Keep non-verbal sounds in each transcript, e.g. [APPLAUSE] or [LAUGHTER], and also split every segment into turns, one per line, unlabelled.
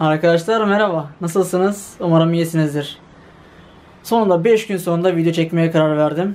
Arkadaşlar merhaba. Nasılsınız? Umarım iyisinizdir. Sonunda 5 gün sonunda video çekmeye karar verdim.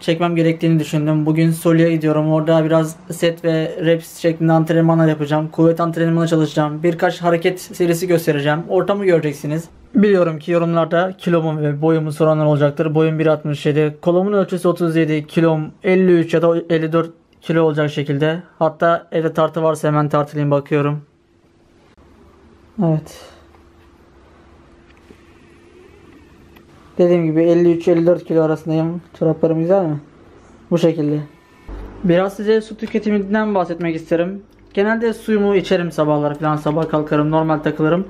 Çekmem gerektiğini düşündüm. Bugün Solu'ya gidiyorum. Orada biraz set ve reps şeklinde antrenmanlar yapacağım. Kuvvet antrenmanı çalışacağım. Birkaç hareket serisi göstereceğim. Ortamı göreceksiniz. Biliyorum ki yorumlarda kilomu ve boyumu soranlar olacaktır. Boyum 1.67. Kolumun ölçüsü 37. Kilom 53 ya da 54 kilo olacak şekilde. Hatta evde tartı varsa hemen tartılayım bakıyorum. Evet. Dediğim gibi 53-54 kilo arasındayım. Çoraplarım güzel mi? Bu şekilde. Biraz size su tüketiminden bahsetmek isterim. Genelde suyumu içerim sabahlar falan. Sabah kalkarım, normal takılırım.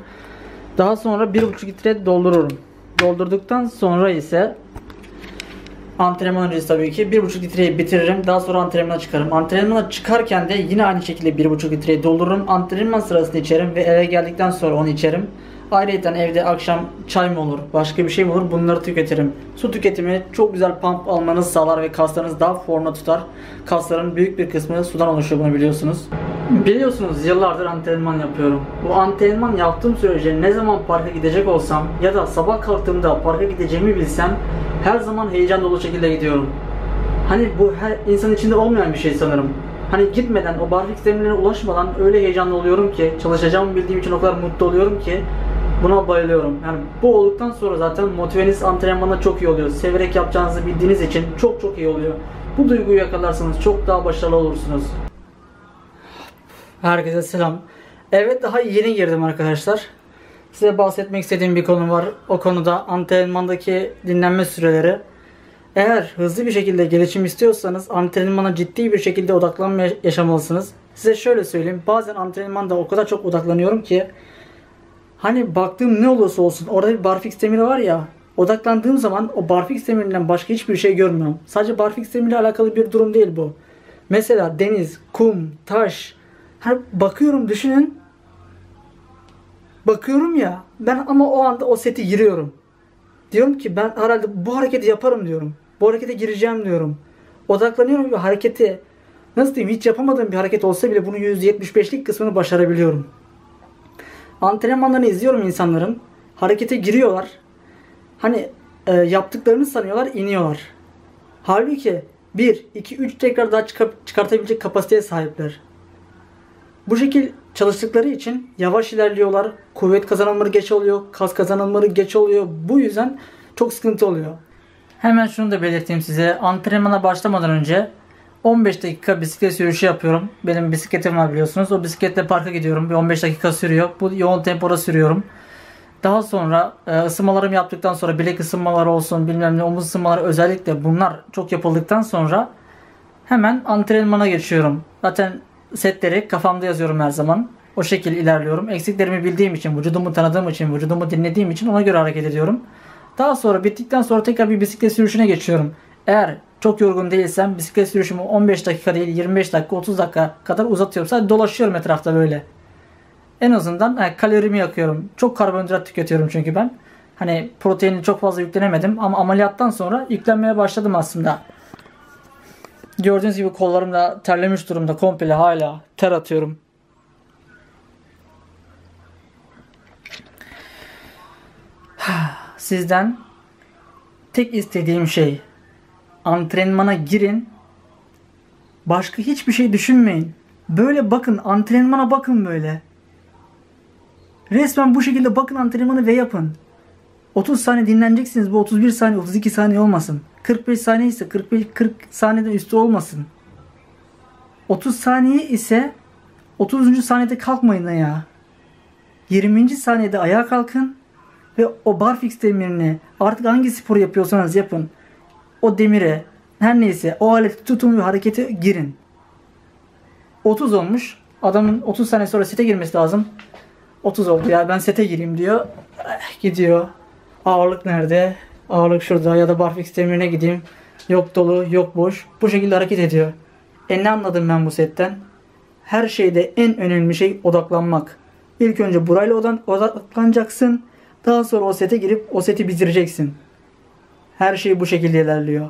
Daha sonra 1,5 litre doldururum. Doldurduktan sonra ise antrenman öncesi tabii ki 1,5 litreyi bitiririm. Daha sonra antrenmana çıkarım. Antrenmana çıkarken de yine aynı şekilde 1,5 litreyi doldururum. Antrenman sırasında içerim ve eve geldikten sonra onu içerim. Ayrıca evde akşam çay mı olur, başka bir şey mi olur bunları tüketirim. Su tüketimi çok güzel pump almanızı sağlar ve kaslarınız daha formda tutar. Kasların büyük bir kısmı sudan oluşuyor bunu biliyorsunuz. Biliyorsunuz yıllardır antrenman yapıyorum. Bu antrenman yaptığım sürece ne zaman parka gidecek olsam ya da sabah kalktığımda parka gideceğimi bilsem her zaman heyecan dolu şekilde gidiyorum. Hani bu her insan içinde olmayan bir şey sanırım. Hani gitmeden o barfix zeminlerine ulaşmadan öyle heyecanlı oluyorum ki çalışacağımı bildiğim için o kadar mutlu oluyorum ki buna bayılıyorum. Yani bu olduktan sonra zaten motiveniz antrenmanda çok iyi oluyor. Severek yapacağınızı bildiğiniz için çok çok iyi oluyor. Bu duyguyu yakalarsanız çok daha başarılı olursunuz. Herkese selam. Evet daha yeni girdim arkadaşlar. Size bahsetmek istediğim bir konu var. O konuda antrenmandaki dinlenme süreleri. Eğer hızlı bir şekilde gelişim istiyorsanız antrenmana ciddi bir şekilde odaklanma yaşamalısınız. Size şöyle söyleyeyim. Bazen antrenmanda o kadar çok odaklanıyorum ki hani baktığım ne olursa olsun orada bir barfix demiri var ya odaklandığım zaman o barfix demirinden başka hiçbir şey görmüyorum. Sadece barfix demiriyle alakalı bir durum değil bu. Mesela deniz, kum, taş. Hani bakıyorum düşünün. Bakıyorum ya ben ama o anda o seti giriyorum. Diyorum ki ben herhalde bu hareketi yaparım diyorum. Bu harekete gireceğim diyorum. Odaklanıyorum ve hareketi nasıl diyeyim hiç yapamadığım bir hareket olsa bile bunun %75'lik kısmını başarabiliyorum. Antrenmanlarını izliyorum insanların. Harekete giriyorlar. Hani e, yaptıklarını sanıyorlar iniyorlar. Halbuki 1, 2, 3 tekrar daha çıkart çıkartabilecek kapasiteye sahipler. Bu şekil çalıştıkları için yavaş ilerliyorlar. Kuvvet kazanımları geç oluyor. Kas kazanımları geç oluyor. Bu yüzden çok sıkıntı oluyor. Hemen şunu da belirteyim size. Antrenmana başlamadan önce 15 dakika bisiklet sürüşü yapıyorum. Benim bisikletim var biliyorsunuz. O bisikletle parka gidiyorum. Bir 15 dakika sürüyor. Bu yoğun tempoda sürüyorum. Daha sonra e, ısınmalarımı yaptıktan sonra bilek ısınmaları olsun bilmem ne omuz ısınmaları özellikle bunlar çok yapıldıktan sonra hemen antrenmana geçiyorum. Zaten setleri kafamda yazıyorum her zaman. O şekilde ilerliyorum. Eksiklerimi bildiğim için, vücudumu tanıdığım için, vücudumu dinlediğim için ona göre hareket ediyorum. Daha sonra bittikten sonra tekrar bir bisiklet sürüşüne geçiyorum. Eğer çok yorgun değilsem bisiklet sürüşümü 15 dakika değil 25 dakika 30 dakika kadar uzatıyorum. Sadece dolaşıyorum etrafta böyle. En azından yani kalorimi yakıyorum. Çok karbonhidrat tüketiyorum çünkü ben. Hani proteini çok fazla yüklenemedim ama ameliyattan sonra yüklenmeye başladım aslında. Gördüğünüz gibi kollarım da terlemiş durumda komple hala ter atıyorum. [SIGHS] Sizden tek istediğim şey antrenmana girin. Başka hiçbir şey düşünmeyin. Böyle bakın antrenmana bakın böyle. Resmen bu şekilde bakın antrenmanı ve yapın. 30 saniye dinleneceksiniz. Bu 31 saniye 32 saniye olmasın. 45 saniye ise 45 40 saniyeden üstü olmasın. 30 saniye ise 30. saniyede kalkmayın ya. 20. saniyede ayağa kalkın ve o barfix demirini artık hangi spor yapıyorsanız yapın. O demire her neyse o aleti tutun ve harekete girin. 30 olmuş. Adamın 30 saniye sonra sete girmesi lazım. 30 oldu ya ben sete gireyim diyor. Eh, gidiyor. Ağırlık nerede? Ağırlık şurada ya da barfix demirine gideyim. Yok dolu, yok boş. Bu şekilde hareket ediyor. E ne anladım ben bu setten? Her şeyde en önemli şey odaklanmak. İlk önce burayla odaklanacaksın. Daha sonra o sete girip o seti bitireceksin. Her şey bu şekilde ilerliyor.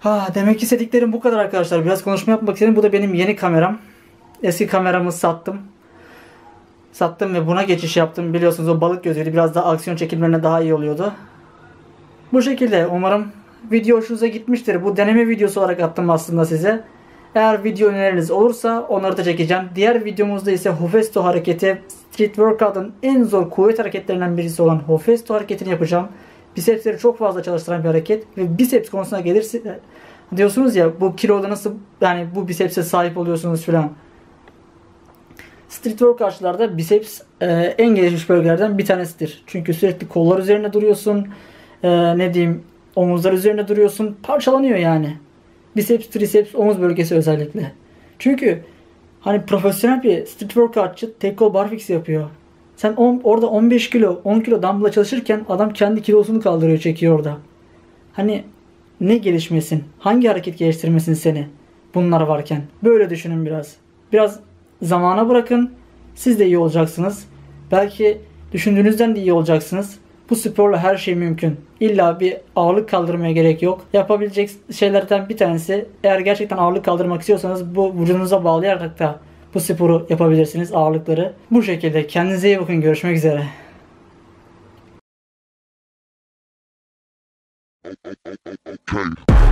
Ha, demek ki istediklerim bu kadar arkadaşlar. Biraz konuşma yapmak istedim. Bu da benim yeni kameram. Eski kameramı sattım. Sattım ve buna geçiş yaptım. Biliyorsunuz o balık gözüydü. Biraz daha aksiyon çekimlerine daha iyi oluyordu. Bu şekilde umarım video hoşunuza gitmiştir. Bu deneme videosu olarak attım aslında size. Eğer video öneriniz olursa onları da çekeceğim. Diğer videomuzda ise Hofesto hareketi Street Workout'ın en zor kuvvet hareketlerinden birisi olan Hofesto hareketini yapacağım. Bisepsleri çok fazla çalıştıran bir hareket ve biceps konusuna gelirse diyorsunuz ya bu kiloda nasıl yani bu bisepse sahip oluyorsunuz filan. Street workoutçılarda biceps e, en gelişmiş bölgelerden bir tanesidir. Çünkü sürekli kollar üzerinde duruyorsun. E, ne diyeyim omuzlar üzerinde duruyorsun. Parçalanıyor yani. Biceps, triceps, omuz bölgesi özellikle. Çünkü hani profesyonel bir street workoutçı tek kol barfix yapıyor. Sen on, orada 15 kilo, 10 kilo dumbbell'a çalışırken adam kendi kilosunu kaldırıyor, çekiyor orada. Hani ne gelişmesin? Hangi hareket geliştirmesin seni? Bunlar varken. Böyle düşünün biraz. Biraz zamana bırakın. Siz de iyi olacaksınız. Belki düşündüğünüzden de iyi olacaksınız. Bu sporla her şey mümkün. İlla bir ağırlık kaldırmaya gerek yok. Yapabilecek şeylerden bir tanesi eğer gerçekten ağırlık kaldırmak istiyorsanız bu vücudunuza bağlayarak da bu sporu yapabilirsiniz ağırlıkları. Bu şekilde kendinize iyi bakın. Görüşmek üzere.
Okay.